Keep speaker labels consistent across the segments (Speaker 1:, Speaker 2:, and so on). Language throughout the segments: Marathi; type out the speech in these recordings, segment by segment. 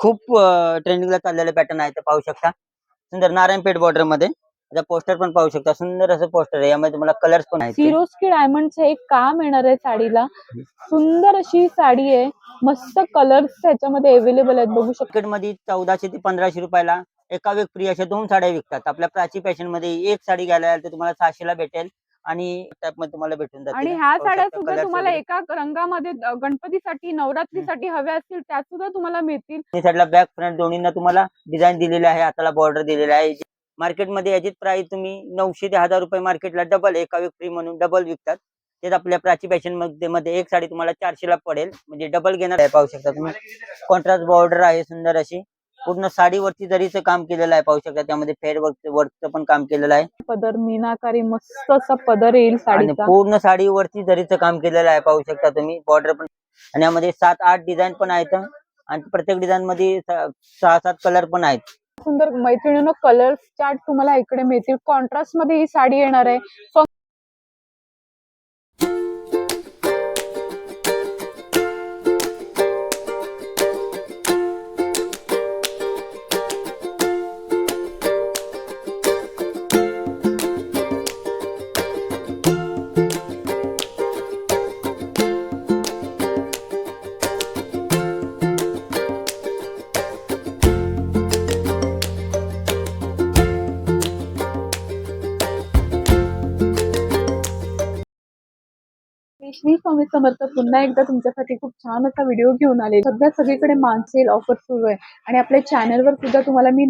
Speaker 1: खूप ट्रेंडिंगला चाललेले पॅटर्न आहे ते पाहू शकता. सुंदर नारायणपेठ बॉर्डरमध्ये. पोस्टर पण पाहू शकता. सुंदर असं पोस्टर आहे. यामध्ये तुम्हाला कलर्स पण आहेत
Speaker 2: सिरोस्की डायमंडचं एक काम येणार आहे साडीला. सुंदर अशी साडी आहे. मस्त कलर्स त्याच्यामध्ये अवेलेबल आहेत. बघू शकता.
Speaker 1: मध्ये चौदाशे ते पंधराशे रुपयाला एका वेग फ्री अशा दोन साड्या विकतात. आपल्या प्राची फॅशनमध्ये एक साडी घ्यायला तर तुम्हाला सहाशेला भेटेल. आणि type मध्ये तुम्हाला भेटून जातील.
Speaker 2: आणि ह्या साड्या सुद्धा तुम्हाला. एका रंगामध्ये गणपतीसाठी नवरात्रीसाठी हव्या असतील त्या सुद्धा तुम्हाला मिळतील.
Speaker 1: साईडला बॅक फ्रंट दोन्हींना तुम्हाला डिझाईन दिलेले आहे. हाताला बॉर्डर दिलेला आहे. मार्केटमध्ये याची प्राइस तुम्ही नऊशे ते हजार रुपये मार्केटला डबल एका वेग फ्री म्हणून डबल विकतात. तेच आपल्या प्राची फॅशनमध्ये मध्ये एक साडी तुम्हाला चारशेला पडेल. म्हणजे डबल घेणार आहे पाहू शकता तुम्ही. कॉन्ट्रास्ट बॉर्डर आहे सुंदर अशी. पूर्ण साडीवरती जरीचं काम केलेलं आहे पाहू शकता त्यामध्ये फेर वर्क वर्कचं पण काम केलेलं आहे.
Speaker 2: पदर मीनाकारी मस्त असा पदर येईल
Speaker 1: आणि
Speaker 2: साडीचा.
Speaker 1: पूर्ण साडीवरती जरीचं काम केलेलं आहे पाहू शकता तुम्ही बॉर्डर पण आणि यामध्ये सात आठ डिझाईन पण आहेत. आणि प्रत्येक डिझाईन मध्ये स- सहा सात कलर पण आहेत.
Speaker 2: सुंदर मैत्रिणीनं कलर चार्ट तुम्हाला इकडे मिळतील. कॉन्ट्रास्टमध्ये ही साडी येणार आहे. श्री स्वामी समर्थ पुन्हा एकदा तुमच्यासाठी खूप छान असा व्हिडिओ घेऊन आले. सध्या सगळीकडे मानसेल ऑफर सुरू आहे. आणि आपल्या चॅनलवर सुद्धा तुम्हाला मी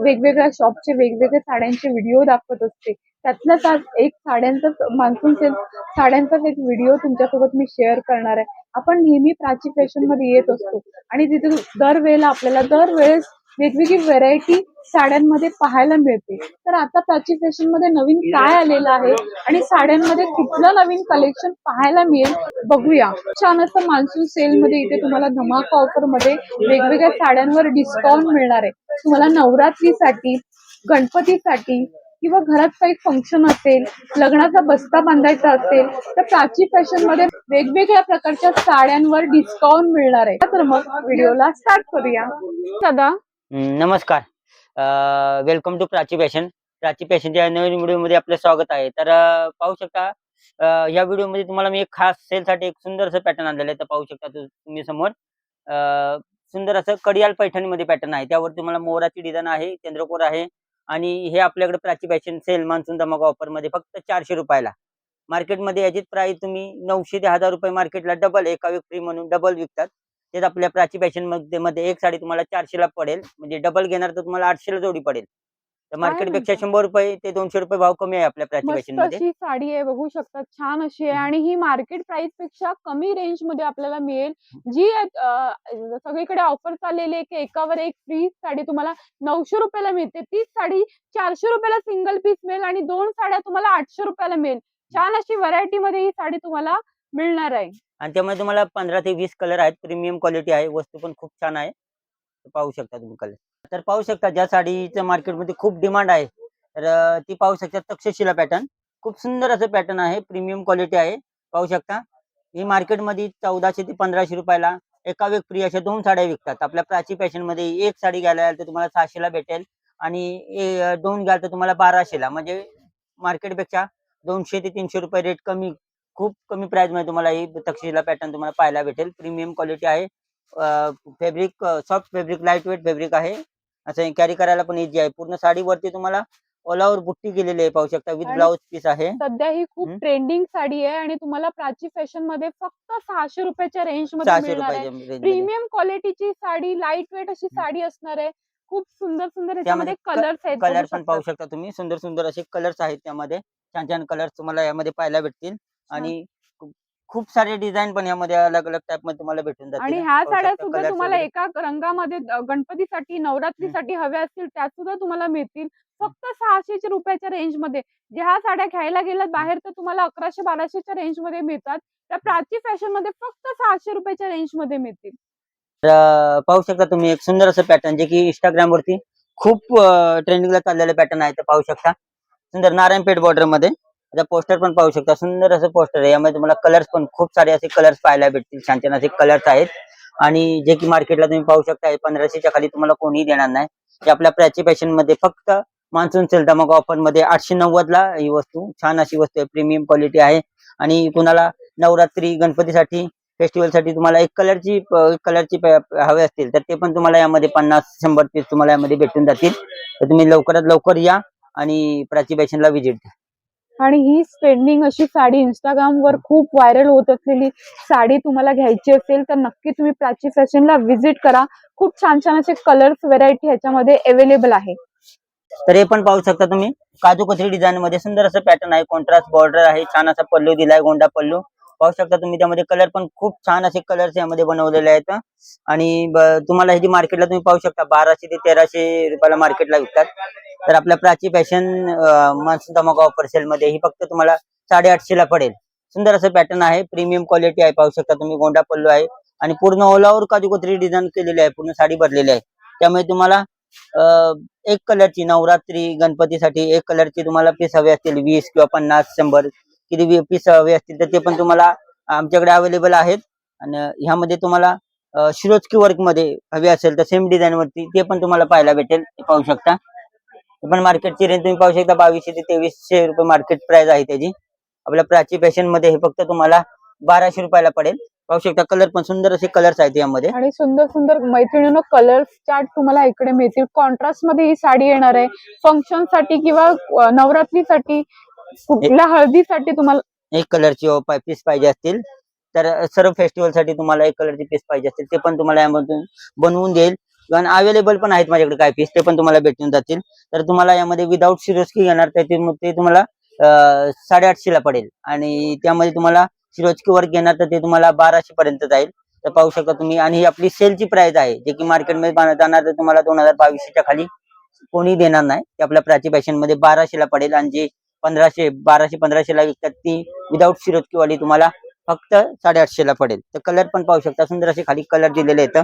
Speaker 2: वेगवेगळ्या शॉपचे वेगवेगळे साड्यांचे व्हिडिओ दाखवत असते. त्यातल्याच आज एक साड्यांचा मान्सून सेल साड्यांचाच एक व्हिडिओ तुमच्यासोबत मी शेअर करणार आहे. आपण नेहमी प्राची फॅशनमध्ये येत असतो. आणि तिथे दरवेळेला आपल्याला दरवेळेस वेगवेगळी व्हरायटी साड्यांमध्ये पाहायला मिळते. तर आता प्राची फॅशनमध्ये नवीन काय आलेलं आहे? आणि साड्यांमध्ये कुठलं नवीन कलेक्शन पाहायला मिळेल? बघूया. छान असं मान्सून सेल मध्ये इथे तुम्हाला धमाका ऑफरमध्ये वेगवेगळ्या साड्यांवर डिस्काउंट मिळणार आहे. तुम्हाला नवरात्रीसाठी गणपतीसाठी किंवा घरात काही फंक्शन असेल लग्नाचा बस्ता बांधायचा असेल तर प्राची फॅशनमध्ये वेगवेगळ्या प्रकारच्या साड्यांवर डिस्काउंट मिळणार आहे. तर मग व्हिडिओला स्टार्ट करूया. दादा
Speaker 1: नमस्कार. Welcome to Prachi Fashion Prachi फॅशनच्या नवीन व्हिडिओमध्ये आपलं स्वागत आहे. तर पाहू शकता या व्हिडिओमध्ये तुम्हाला मी एक खास सेल साठी एक सुंदर असं पॅटर्न आणलेलं आहे. तर पाहू शकता तु- तुम्ही समोर. सुंदर असं कडियाल पैठणीमध्ये पॅटर्न आहे. त्यावर तुम्हाला मोराची डिझाईन आहे चंद्रकोर आहे आणि हे आपल्याकडे प्राची फॅशन सेल मान्सून धमाका ऑफरमध्ये फक्त चारशे रुपयाला. मार्केटमध्ये याची प्राईस तुम्ही नऊशे ते हजार रुपये मार्केटला डबल एका वेग फ्री म्हणून डबल विकतात. तेच आपल्या प्राची फॅशनमध्ये मध्ये एक साडी तुम्हाला चारशेला पडेल. म्हणजे डबल घेणार तर तुम्हाला आठशेला जोडी पडेल. तर
Speaker 2: मार्केटपेक्षा?
Speaker 1: शंभर रुपये ते दोनशे रुपये भाव कमी आहे आपल्या प्राची फॅशनमध्ये.
Speaker 2: अशी साडी आहे बघू शकता छान अशी आहे आणि ही मार्केट प्राइसपेक्षा कमी रेंजमध्ये आपल्याला मिळेल. जी अं, सगळीकडे ऑफर चाललेली आहे की एकावर एक फ्री साडी तुम्हाला नऊशे रुपयाला मिळते. तीच साडी चारशे रुपयाला सिंगल पीस मिळेल आणि दोन साड्या तुम्हाला आठशे रुपयाला मिळेल. छान अशी व्हरायटी मध्ये ही साडी तुम्हाला मिळणार आहे.
Speaker 1: आणि त्यामध्ये तुम्हाला पंधरा ते वीस कलर आहेत प्रीमियम क्वालिटी आहे वस्तू पण खूप छान आहे. पाहू शकता तुम्ही कलर तर पाहू शकता ज्या साडीचं मार्केटमध्ये खूप डिमांड आहे तर ती पाहू शकता तक्षशिला पॅटर्न खूप सुंदर असं पॅटर्न आहे प्रीमियम क्वालिटी आहे. पाहू शकता ही मार्केटमध्ये चौदाशे ते पंधराशे रुपयाला एका वेग फ्री अशा दोन साड्या विकतात. आपल्या प्राची फॅशनमध्ये एक साडी घ्यायला तर तुम्हाला सहाशेला भेटेल आणि दोन घ्याल तर तुम्हाला बाराशेला. म्हणजे मार्केटपेक्षा दोनशे ते तीनशे रुपये रेट कमी खूप कमी प्राइसमध्ये तुम्हाला ही तक्षशिला पॅटर्न तुम्हाला पाहायला भेटेल. प्रीमियम क्वालिटी आहे. Fabric soft fabric lightweight fabric आहे. असं कॅरी करायला पण इझी आहे. पूर्ण साडीवरती तुम्हाला ऑल ओव्हर बुट्टी केलेली आहे पाहू शकता विथ ब्लाउज पीस आहे.
Speaker 2: सध्या ही खूप. ट्रेंडिंग साडी आहे आणि तुम्हाला प्राची फॅशनमध्ये फक्त सहाशे रुपयाच्या
Speaker 1: रेंजमध्ये.
Speaker 2: प्रीमियम क्वालिटीची साडी लाइट वेट अशी साडी असणार आहे. खूप सुंदर सुंदर याच्यामध्ये
Speaker 1: त्यामध्ये
Speaker 2: कलर्स आहेत
Speaker 1: कलर पण पाहू.
Speaker 2: शकता.
Speaker 1: तुम्ही. सुंदर सुंदर असे कलर्स आहेत त्यामध्ये. छान छान कलर्स तुम्हाला यामध्ये पाहायला भेटतील. आणि खूप- सारे डिझाईन पण यामध्ये अलग अलग टाइपमध्ये तुम्हाला भेटून जातील.
Speaker 2: आणि ह्या साड्या सुद्धा तुम्हाला. एका रंगामध्ये गणपतीसाठी नवरात्रीसाठी हव्या असतील त्या सुद्धा तुम्हाला मिळतील. फक्त सहाशे रुपयाच्या रेंजमध्ये ज्या साड्या घ्यायला गेल्यात बाहेर तर तुम्हाला अकराशे बाराशेच्या रेंजमध्ये मिळतात. त्या प्राची फॅशनमध्ये फक्त सहाशे रुपयाच्या रेंजमध्ये मिळतील.
Speaker 1: तर पाहू शकता तुम्ही एक सुंदर असं पॅटर्न जे की इंस्टाग्राम वरती खूप ट्रेंडिंगला चाललेलं पॅटर्न आहे ते पाहू शकता. सुंदर नारायणपेठ बॉर्डरमध्ये. आता पोस्टर पण पाहू शकता. सुंदर असं पोस्टर आहे. यामध्ये तुम्हाला कलर्स पण खूप सारे असे कलर्स पाहायला भेटतील. छान छान असे कलर्स आहेत. आणि जे की मार्केटला तुम्ही पाहू शकता पंधराशेच्या खाली तुम्हाला कोणीही देणार नाही. ते आपल्या प्राची फॅशनमध्ये फक्त मान्सून सेल दमक ऑफरमध्ये आठशे नव्वद ला ही वस्तू छान अशी वस्तू आहे. प्रीमियम क्वालिटी आहे. आणि कुणाला नवरात्री गणपतीसाठी फेस्टिवलसाठी तुम्हाला एक कलरची कलरची हवे असतील तर ते पण तुम्हाला यामध्ये पन्नास शंभर पीस तुम्हाला यामध्ये भेटून जातील. तर तुम्ही लवकरात लवकर या आणि प्राची फॅशनला व्हिजिट द्या
Speaker 2: आणि ही ट्रेंडिंग अशी साडी इंस्टाग्राम वर खूप व्हायरल होत असलेली साडी तुम्हाला घ्यायची असेल तर नक्की तुम्ही प्राची फॅशनला व्हिजिट करा. खूप छान छान असे कलर्स व्हेरायटी ह्याच्यामध्ये अवेलेबल आहे.
Speaker 1: तर हे पण पाहू शकता तुम्ही. काजू कचरी डिझाईन मध्ये सुंदर असं पॅटर्न आहे कॉन्ट्रास्ट बॉर्डर आहे छान असा पल्लू दिलाय गोंडा पल्लू. पाहू शकता तुम्ही त्यामध्ये कलर पण खूप छान असे कलर्स यामध्ये बनवलेले आहेत. आणि तुम्हाला ह्याची मार्केटला तुम्ही पाहू शकता बाराशे ते तेराशे रुपयाला मार्केटला विकतात. तर आपल्या प्राची फॅशन मान्सून धमाका ऑफर सेल मध्ये ही फक्त तुम्हाला साडेआठशे ला पडेल. सुंदर असं पॅटर्न आहे प्रीमियम क्वालिटी आहे पाहू शकता तुम्ही गोंडा पल्लू आहे. आणि पूर्ण ओलावर काजूकोत्री डिझाईन केलेली आहे पूर्ण साडी भरलेली आहे. त्यामुळे तुम्हाला एक कलरची नवरात्री गणपतीसाठी एक कलरची तुम्हाला पीस हवे असतील वीस किंवा पन्नास शंभर. किती पीस हवे असतील तर ते पण तुम्हाला आमच्याकडे अवेलेबल आहेत. आणि ह्यामध्ये तुम्हाला शिरोजकी वर्कमध्ये हवे असेल तर सेम डिझाईन वरती ते पण तुम्हाला पाहायला भेटेल. पाहू शकता. हे पण मार्केटची रेंज तुम्ही पाहू शकता. बावीसशे ते तेवीसशे रुपये मार्केट प्राइस आहे त्याची. आपल्या प्राची फॅशनमध्ये हे फक्त तुम्हाला बाराशे रुपयाला पडेल. पाहू शकता कलर पण सुंदर असे कलर्स आहेत यामध्ये.
Speaker 2: आणि सुंदर सुंदर मैत्रिणीनं कलर्स चार्ट तुम्हाला इकडे मिळतील. कॉन्ट्रास्टमध्ये ही साडी येणार आहे. फंक्शनसाठी किंवा नवरात्रीसाठी कुठल्या हळदीसाठी तुम्हाला
Speaker 1: एक कलरची पीस पाहिजे असतील. तर सर्व फेस्टिवलसाठी तुम्हाला एक कलरची पीस पाहिजे असतील. ते पण तुम्हाला यामधून बनवून देईल. आणि अवेलेबल पण आहेत माझ्याकडे काय पीस ते पण तुम्हाला भेटून जातील. तर तुम्हाला यामध्ये विदाऊट सिरोस्की घेणार तर ते तुम्हाला साडेआठशे ला पडेल. आणि त्यामध्ये तुम्हाला सिरोस्की वर्क घेणार तर ते तुम्हाला बाराशे पर्यंत जाईल. तर पाहू शकता तुम्ही. आणि ही आपली सेलची प्राइस आहे जे की मार्केटमध्ये जाणार तर तुम्हाला दोन हजार बावीसशेच्या खाली कोणी देणार नाही. ते आपल्या प्राची फॅशनमध्ये बाराशेला पडेल. आणि जे पंधराशे बाराशे पंधराशे ला विकतात. ती विदाऊट सिरोस्की वाली तुम्हाला फक्त साडेआठशे ला पडेल. तर कलर पण पाहू शकता. सुंदर असे खाली कलर दिलेले आहेत.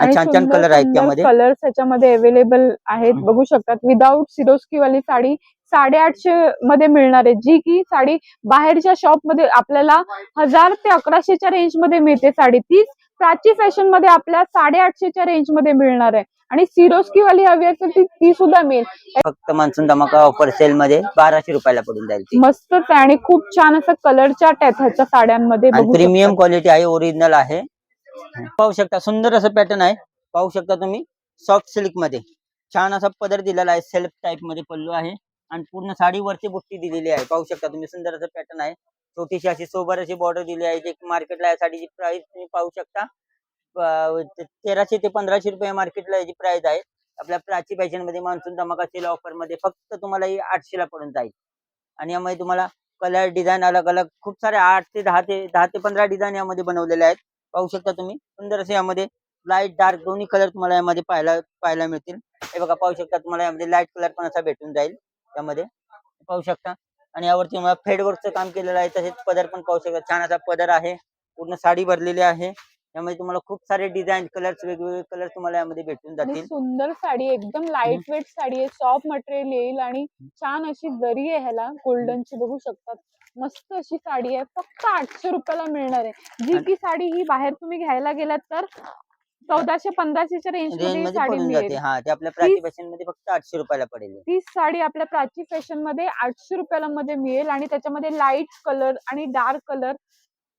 Speaker 1: आणि छान छान कलर आहेत त्यामध्ये.
Speaker 2: कलर्स ह्याच्यामध्ये अवेलेबल आहेत. बघू शकतात. विदाऊट सिरोस्की वाली साडी साडेआठशे मध्ये मिळणार आहे. जी की साडी बाहेरच्या शॉपमध्ये आपल्याला हजार ते अकराशेच्या रेंजमध्ये मिळते साडी. तीच प्राची फॅशनमध्ये आपल्या साडेआठशेच्या रेंजमध्ये मिळणार आहे. आणि सिरोस्की वाली हवी असेल ती ती सुद्धा मिळेल.
Speaker 1: फक्त मान्सून धमाका ऑफर सेल मध्ये बाराशे रुपयाला पडून जाईल ती.
Speaker 2: मस्तच आहे आणि खूप छान असं कलर चार्ट आहेत ह्याच्या साड्यांमध्ये.
Speaker 1: आणि
Speaker 2: बघू
Speaker 1: प्रीमियम. क्वालिटी आहे ओरिजिनल आहे. पाहू शकता सुंदर असं पॅटर्न आहे. पाहू शकता तुम्ही सॉफ्ट सिल्कमध्ये. छान असा पदर दिलेला आहे सेल्फ टाईपमध्ये पल्लू आहे. आणि पूर्ण साडीवरची बुट्टी दिलेली आहे. पाहू शकता तुम्ही सुंदर असं पॅटर्न आहे. छोटीशी अशी सोबर अशी बॉर्डर दिली आहे. जे मार्केटला या साडीची प्राइस तुम्ही पाहू शकता. तेराशे ते पंधराशे रुपये मार्केटला याची प्राइस आहे. आपल्या प्राची फॅशनमध्ये मान्सून धमाका सेल ऑफरमध्ये फक्त तुम्हाला ही आठशे ला पडून जाईल. आणि यामध्ये तुम्हाला कलर डिझाईन अलग अलग खूप सारे आठ ते दहा ते दहा ते पंधरा डिझाईन यामध्ये बनवलेले आहेत. पाहू शकता तुम्ही. सुंदर असे यामध्ये लाइट डार्क दोन्ही कलर तुम्हाला यामध्ये पाहायला पाहायला मिळतील. हे बघा पाहू शकता तुम्हाला यामध्ये लाइट कलर पण असा भेटून जाईल यामध्ये. पाहू शकता. आणि यावरती तुम्हाला फेडवर्कचं काम केलेलं आहे. तसेच पदर पण पाहू शकता. छान असा पदर आहे. पूर्ण साडी भरलेली आहे. यामध्ये तुम्हाला खूप सारे डिझाईन कलर्स वेगवेगळे कलर तुम्हाला यामध्ये भेटून
Speaker 2: आणि
Speaker 1: जातील.
Speaker 2: सुंदर साडी आहे, एकदम लाइट वेट साडी आहे. सॉफ्ट मटेरियल येईल आणि छान अशी जरी आहे ह्याला गोल्डनची बघू शकतात. मस्त अशी साडी आहे. फक्त आठशे रुपयाला मिळणार आहे. जी
Speaker 1: आणि-
Speaker 2: की साडी ही बाहेर तुम्ही घ्यायला गेलात तर चौदाशे पंधराशेच्या रेंज
Speaker 1: रेंजमध्ये
Speaker 2: मध्ये साडी
Speaker 1: पडून
Speaker 2: मिळेल.
Speaker 1: जाते. हा ते आपल्या प्राची फॅशनमध्ये फक्त आठशे रुपयाला पडेल.
Speaker 2: तीच साडी आपल्या प्राची फॅशनमध्ये आठशे रुपयाला मध्ये मिळेल आणि त्याच्यामध्ये लाइट कलर आणि डार्क कलर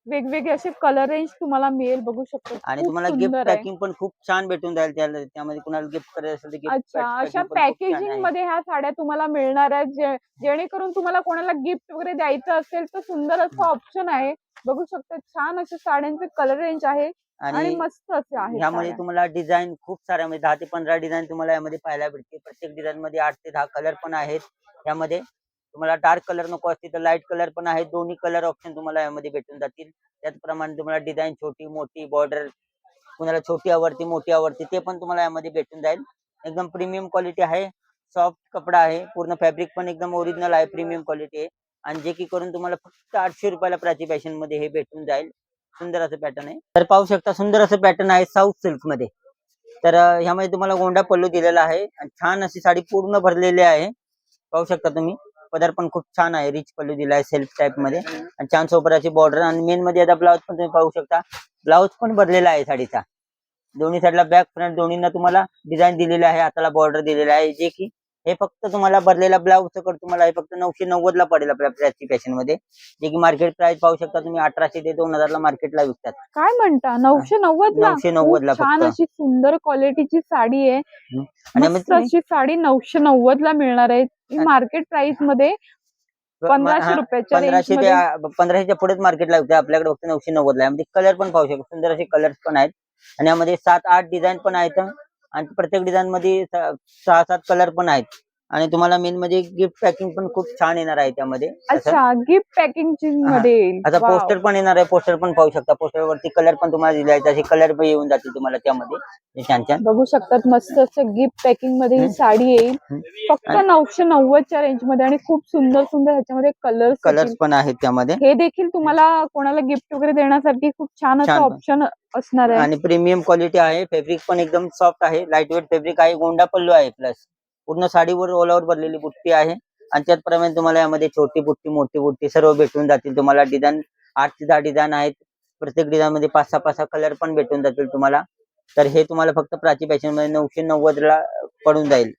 Speaker 2: वेगवेगळे असे कलर रेंज तुम्हाला मिळेल बघू शकतो.
Speaker 1: आणि
Speaker 2: खूप
Speaker 1: तुम्हाला गिफ्ट
Speaker 2: सुंदर आहे.
Speaker 1: पॅकिंग पण खूप छान भेटून जाईल त्याला त्यामध्ये कुणाला गिफ्ट करायचं असेल तर गिफ्ट
Speaker 2: अच्छा अशा पॅकेजिंगमध्ये ह्या साड्या तुम्हाला मिळणार आहेत जे- जेणेकरून तुम्हाला कोणाला गिफ्ट वगैरे द्यायचं असेल तर सुंदर असं ऑप्शन आहे. बघू शकता छान अशा साड्यांचे कलर रेंज आहे आणि
Speaker 1: आणि
Speaker 2: मस्त असे आहे
Speaker 1: ह्यामध्ये तुम्हाला डिझाईन खूप साऱ्या म्हणजे दहा ते पंधरा डिझाईन तुम्हाला यामध्ये पाहायला भेटते प्रत्येक डिझाईन मध्ये आठ ते दहा कलर पण आहेत. यामध्ये तुम्हाला डार्क कलर नको असतील तर लाइट कलर पण आहे दोन्ही कलर ऑप्शन तुम्हाला यामध्ये भेटून जातील. त्याचप्रमाणे तुम्हाला डिझाईन छोटी मोठी बॉर्डर कुणाला छोटी आवडती मोठी आवडती ते पण तुम्हाला यामध्ये भेटून जाईल. एकदम प्रीमियम क्वालिटी आहे. सॉफ्ट कपडा आहे. पूर्ण फॅब्रिक पण एकदम ओरिजिनल आहे. प्रीमियम क्वालिटी आहे. आणि जे की करून तुम्हाला फक्त आठशे रुपयाला प्राची फॅशनमध्ये हे भेटून जाईल. सुंदर असं पॅटर्न आहे. तर पाहू शकता सुंदर असं पॅटर्न आहे साऊथ सिल्कमध्ये. तर ह्यामध्ये तुम्हाला गोंडा पल्लू दिलेला आहे. आणि छान अशी साडी पूर्ण भरलेली आहे. पाहू शकता तुम्ही. पदर पण खूप छान आहे रिच पल्लू दिलाय सेल्फ टाइपमध्ये. आणि छान सोपराची बॉर्डर आणि मेन मध्ये आता ब्लाऊज पण तुम्ही पाहू शकता. ब्लाऊज पण बदलेला आहे साडीचा. दोन्ही साईडला बॅक फ्रंट दोन्हींना तुम्हाला डिझाईन दिलेला आहे. हाताला बॉर्डर दिलेला आहे. जे की हे फक्त तुम्हाला भरलेला ब्लाऊज सकट तुम्हाला हे फक्त नऊशे नव्वद ला पडेल आपल्या प्राची फॅशनमध्ये. जे की मार्केट प्राइस पाहू शकता तुम्ही अठराशे ते दोन हजार ला मार्केटला विकतात.
Speaker 2: काय म्हणता? नऊशे नव्वद ला
Speaker 1: 990 ला
Speaker 2: छान. अशी सुंदर क्वालिटीची साडी आहे.
Speaker 1: आणि
Speaker 2: साडी नऊशे नव्वद ला मिळणार आहे. मार्केट प्राइसमध्ये पंधराशे रुपयाच्या
Speaker 1: पंधराशे ते पंधराशेच्या पुढेच मार्केटला विकतात आपल्याकडे फक्त नऊशे नव्वद ला कलर पण पाहू शकतो. सुंदर असे कलर्स पण आहेत. आणि यामध्ये सात आठ डिझाईन पण आहेत. आणि प्रत्येक डिझाईन मध्ये सहा सात कलर पण आहेत. आणि तुम्हाला मेन म्हणजे गिफ्ट पॅकिंग पण खूप छान येणार आहे त्यामध्ये.
Speaker 2: अच्छा गिफ्ट पॅकिंग. मध्ये येईल
Speaker 1: आता
Speaker 2: Wow.
Speaker 1: पोस्टर पण येणार आहे पोस्टर पण पाहू शकता पोस्टर वरती कलर पण तुम्हाला दिले आहेत असे कलर पण येऊन जातील तुम्हाला त्यामध्ये हे छान छान
Speaker 2: बघू शकतात मस्त असं गिफ्ट पॅकिंगमध्ये ही
Speaker 1: हम्म.
Speaker 2: साडी येईल
Speaker 1: हम्म.
Speaker 2: फक्त
Speaker 1: आणि-
Speaker 2: नऊशे नव्वदच्या रेंजमध्ये आणि खूप सुंदर सुंदर ह्याच्यामध्ये कलर्स
Speaker 1: कलर्स पण आहेत त्यामध्ये
Speaker 2: हे देखील तुम्हाला कोणाला गिफ्ट वगैरे देण्यासाठी खूप छान असं
Speaker 1: छान.
Speaker 2: ऑप्शन असणार आहे
Speaker 1: आणि प्रीमियम क्वालिटी आहे फॅब्रिक पण एकदम सॉफ्ट आहे लाइट वेट फॅब्रिक आहे गोंडा पल्लू आहे प्लस पूर्ण साडीवर ऑल ओव्हर भरलेली बुट्टी आहे. आणि त्याचप्रमाणे तुम्हाला यामध्ये छोटी बुट्टी मोठी बुट्टी सर्व भेटून जातील. तुम्हाला डिझाईन आठ ते दहा डिझाईन आहेत. प्रत्येक डिझाईन मध्ये पाच सहा पाच सहा कलर पण भेटून जातील तुम्हाला. तर हे तुम्हाला फक्त प्राची फॅशनमध्ये नऊशे नव्वद ला पडून जाईल.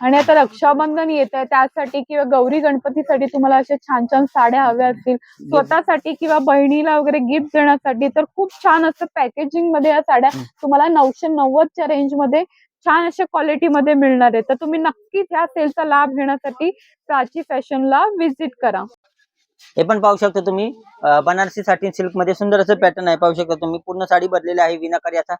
Speaker 2: आणि आता रक्षाबंधन येत आहे त्यासाठी किंवा गौरी गणपतीसाठी तुम्हाला अशा छान छान साड्या हव्या असतील. स्वतःसाठी किंवा बहिणीला वगैरे गिफ्ट देण्यासाठी तर खूप छान असं पॅकेजिंगमध्ये या साड्या. तुम्हाला नऊशे नव्वदच्या रेंजमध्ये छान अशा क्वालिटी मध्ये मिळणार आहे. तर तुम्ही नक्कीच ह्या सेलचा लाभ घेण्यासाठी प्राची फॅशनला व्हिजिट करा.
Speaker 1: हे पण पाहू शकता तुम्ही. बनारसी साटिन सिल्कमध्ये सुंदर असं पॅटर्न आहे. पाहू शकता तुम्ही. पूर्ण साडी भरलेली आहे. विनाकारी असा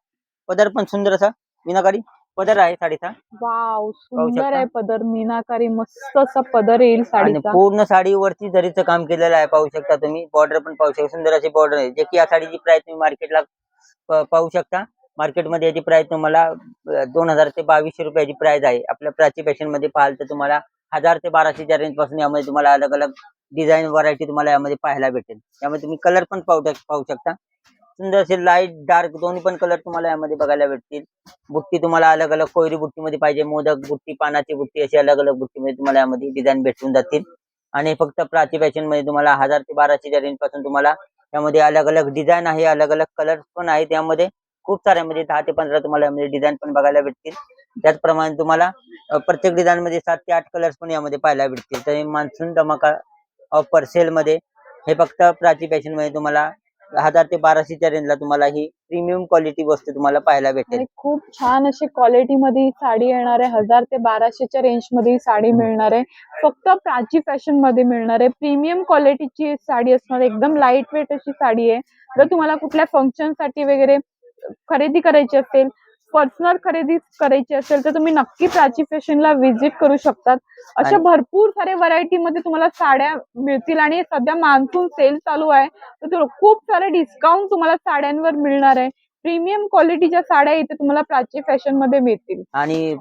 Speaker 1: पदर पण सुंदर असा. विनाकारी पदर आहे साडीचा.
Speaker 2: वाव सुंदर. आहे पदर. मीनाकारी मस्त असा पदर येईल साडीचा.
Speaker 1: पूर्ण साडीवरती जरीचं काम केलेलं आहे पाहू शकता तुम्ही. बॉर्डर पण पाहू शकता. सुंदर अशी बॉर्डर आहे. जे की या साडीची प्राइस तुम्ही मार्केटला पाहू शकता. मार्केटमध्ये याची प्राइस तुम्हाला दोन हजार ते बावीसशे रुपयाची प्राइस आहे. आपल्या प्राची फॅशनमध्ये पाहाल तर तुम्हाला हजार ते बाराशेच्या रेंजपासून यामध्ये तुम्हाला अलग अलग डिझाईन व्हरायटी तुम्हाला यामध्ये पाहायला भेटेल. त्यामध्ये तुम्ही कलर पण पाहू पाहू शकता. सुंदर असे लाइट डार्क दोन्ही पण कलर तुम्हाला यामध्ये बघायला भेटतील. बुट्टी तुम्हाला अलग अलग कोयरी बुट्टीमध्ये पाहिजे मोदक बुट्टी पानाची बुट्टी अशी अलग अलग बुट्टीमध्ये तुम्हाला यामध्ये डिझाईन भेटून जातील. आणि फक्त प्राची फॅशनमध्ये तुम्हाला हजार ते बाराशेच्या रेंजपासून तुम्हाला यामध्ये अलग अलग डिझाईन आहे अलग अलग कलर पण आहे त्यामध्ये खूप सारे म्हणजे दहा ते पंधरा तुम्हाला यामध्ये डिझाईन पण बघायला भेटतील. त्याचप्रमाणे तुम्हाला प्रत्येक डिझाईन मध्ये सात ते आठ कलर्स पण यामध्ये पाहायला भेटतील. तर मान्सून धमाका ऑफर सेल मध्ये हे फक्त प्राची फॅशनमध्ये तुम्हाला हजार ते बाराशेच्या रेंजला तुम्हाला ही प्रीमियम क्वालिटी वस्तू तुम्हाला पाहायला भेटेल.
Speaker 2: खूप छान अशी क्वालिटी मध्ये ही साडी येणार आहे हजार ते बाराशेच्या रेंजमध्ये साडी मिळणार आहे फक्त प्राची फॅशनमध्ये मिळणार आहे प्रीमियम क्वालिटीची साडी असणार एकदम लाइट वेट अशी साडी आहे. जर तुम्हाला कुठल्या फंक्शनसाठी वगैरे खरेदी करायची असेल पर्सनल खरेदी करायची असेल तर तुम्ही नक्की प्राची फॅशनला व्हिजिट करू शकतात. अशा भरपूर सारे व्हरायटी मध्ये तुम्हाला साड्या मिळतील आणि सध्या मान्सून सेल चालू आहे तर खूप सारे डिस्काउंट तुम्हाला साड्यांवर मिळणार आहे. प्रीमियम क्वालिटीच्या साड्या इथे तुम्हाला प्राची फॅशनमध्ये मिळतील.
Speaker 1: आणि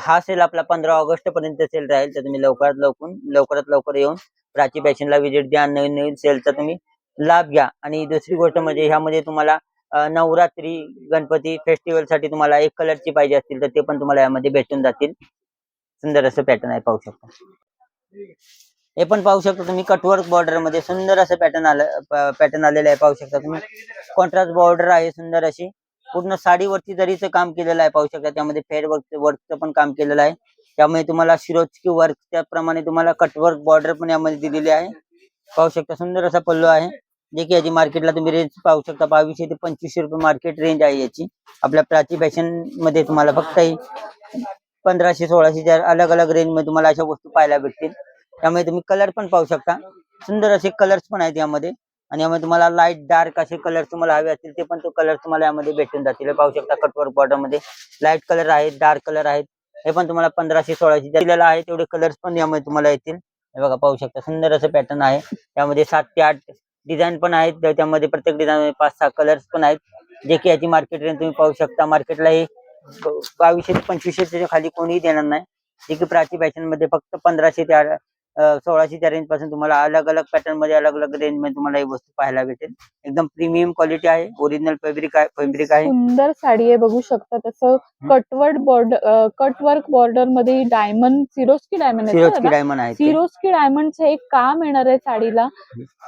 Speaker 1: हा सेल आपला पंधरा ऑगस्ट पर्यंत सेल राहील तर तुम्ही लवकरात लवकर लवकरात लवकर येऊन प्राची फॅशनला व्हिजिट द्या नवीन नवीन सेलचा तुम्ही लाभ घ्या. आणि दुसरी गोष्ट म्हणजे ह्यामध्ये तुम्हाला नवरात्री गणपती फेस्टिवलसाठी तुम्हाला एक कलरची पाहिजे असतील तर ते पण तुम्हाला यामध्ये भेटून जातील. सुंदर असं पॅटर्न आहे पाहू शकता. हे पण पाहू शकता तुम्ही कटवर्क बॉर्डरमध्ये सुंदर असं पॅटर्न आलं पॅटर्न आलेलं आहे पाहू शकता तुम्ही. कॉन्ट्रास्ट बॉर्डर आहे सुंदर अशी. पूर्ण साडीवरती जरीचं काम केलेलं आहे पाहू शकता. त्यामध्ये फेड वर्क वर्कचं पण काम केलेलं आहे. त्यामुळे तुम्हाला शिरोजकी वर्क त्याप्रमाणे तुम्हाला कटवर्क बॉर्डर पण यामध्ये दिलेली आहे. पाहू शकता सुंदर असा पल्लू आहे. जे की याची मार्केटला तुम्ही रेंज पाहू शकता. बावीसशे ते पंचवीसशे रुपये मार्केट रेंज आहे याची. आपल्या प्राची फॅशनमध्ये तुम्हाला फक्त पंधराशे सोळाशेच्या अलग अलग रेंजमध्ये तुम्हाला अशा वस्तू पाहायला भेटतील. त्यामुळे तुम्ही कलर पण पाहू शकता. सुंदर असे कलर्स पण आहेत यामध्ये. आणि यामध्ये तुम्हाला लाइट डार्क असे कलर तुम्हाला हवे असतील ते पण तो कलर तुम्हाला यामध्ये भेटून जातील. पाहू शकता कटवर्क बॉर्डरमध्ये. लाइट कलर आहेत डार्क कलर आहेत. हे पण तुम्हाला पंधराशे सोळाशे दिलेलं आहे तेवढे कलर्स पण यामध्ये तुम्हाला येतील. हे बघा पाहू शकता. सुंदर असं पॅटर्न आहे. त्यामध्ये सात ते आठ डिझाईन पण आहेत. त्याच्यामध्ये प्रत्येक डिझाईन पाच सहा कलर्स पण आहेत. जे की याची मार्केट रेंज तुम्ही पाहू शकता. मार्केटला हे बावीसशे ते पंचवीसशेच्या खाली कोणीही देणार नाही. जे की प्राची फॅशनमध्ये फक्त पंधराशे ते सोळाशेच्या रेंजपासून तुम्हाला अलग अलग पॅटर्नमध्ये अलग अलग रेंजमध्ये तुम्हाला ही वस्तू पाहायला भेटेल. एकदम प्रीमियम क्वालिटी आहे. ओरिजिनल फॅब्रिक आहे फॅब्रिक आहे.
Speaker 2: सुंदर साडी आहे बघू शकता. तसं कटवर्ड बॉर्डर कटवर्क बॉर्डरमध्ये डायमंड सिरोस्की डायमंड आहे
Speaker 1: सिरोस्की? डायमंड आहे.
Speaker 2: सिरोस्की डायमंडचं एक काम येणार आहे साडीला.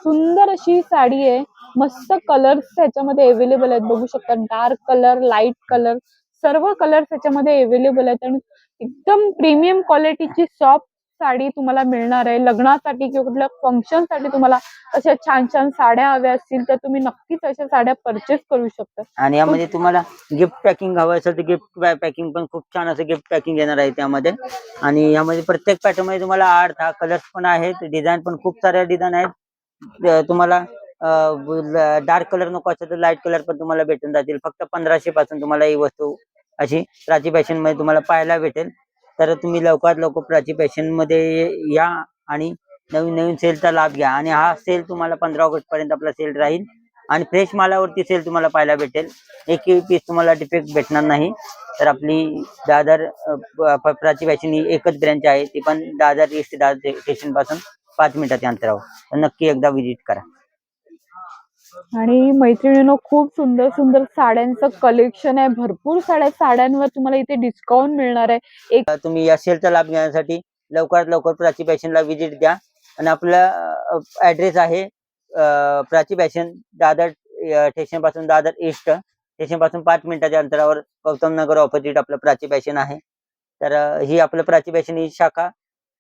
Speaker 2: सुंदर अशी साडी आहे. मस्त कलर्स त्याच्यामध्ये अवेलेबल आहेत. बघू शकता डार्क कलर लाइट कलर सर्व कलर त्याच्यामध्ये अवेलेबल आहेत. आणि एकदम प्रीमियम क्वालिटीची सॉफ्ट साडी तुम्हाला मिळणार आहे. लग्नासाठी किंवा कुठल्या फंक्शनसाठी तुम्हाला अशा छान छान साड्या हव्या असतील तर तुम्ही नक्कीच अशा साड्या परचेस करू शकता.
Speaker 1: आणि यामध्ये तुम्हाला गिफ्ट पॅकिंग हवं असेल तर गिफ्ट पॅकिंग पण खूप छान असं गिफ्ट पॅकिंग येणार आहे त्यामध्ये. आणि यामध्ये प्रत्येक पॅटर्नमध्ये तुम्हाला आठ दहा कलर्स पण आहेत डिझाईन पण खूप साऱ्या डिझाईन आहेत. तुम्हाला डार्क कलर नको असेल तर लाइट कलर पण तुम्हाला भेटून जातील. फक्त पंधराशे पासून तुम्हाला ही वस्तू अशी प्राची फॅशनमध्ये तुम्हाला पाहायला भेटेल. तर तुम्ही लवकरात लवकर प्राची फॅशनमध्ये या आणि नवीन नवीन सेलचा लाभ घ्या. आणि हा सेल तुम्हाला पंधरा ऑगस्ट पर्यंत आपला सेल राहील. आणि फ्रेश मालावरती सेल तुम्हाला पाहायला भेटेल. एक पीस तुम्हाला डिफेक्ट भेटणार नाही. तर आपली दादर प्राची फॅशन ही एकच ब्रँच आहे. ती पण दादर ईस्ट दादर स्टेशनपासून पाच मिनिटाच्या अंतरावर. तर नक्की एकदा विजिट करा.
Speaker 2: आणि मैत्रिणीनो खूप सुंदर सुंदर साड्यांचं कलेक्शन आहे. भरपूर साड्या साड्यांवर तुम्हाला इथे डिस्काउंट मिळणार आहे. एक
Speaker 1: तुम्ही या सेलचा लाभ घेण्यासाठी लवकरात लवकर प्राची फॅशनला व्हिजिट द्या आणि आपला ऍड्रेस आहे प्राची फॅशन दादर स्टेशनपासून दादर ईस्ट स्टेशनपासून पाच मिनिटाच्या अंतरावर गौतम नगर ऑपोजिट आपलं प्राची फॅशन आहे. तर ही आपलं प्राची फॅशन ही शाखा.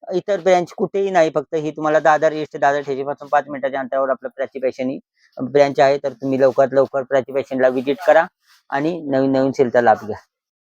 Speaker 1: इतर ब्रँच कुठेही नाही. फक्त ही तुम्हाला दादर ईस्ट दादर ठेजीपासून पासून पाच मिनिटाच्या अंतरावर आपलं प्राची फॅशन ही ब्रँच आहे. तर तुम्ही लवकरात लवकर प्राची फॅशनला व्हिजिट करा आणि नवीन नवीन सेलचा लाभ घ्या.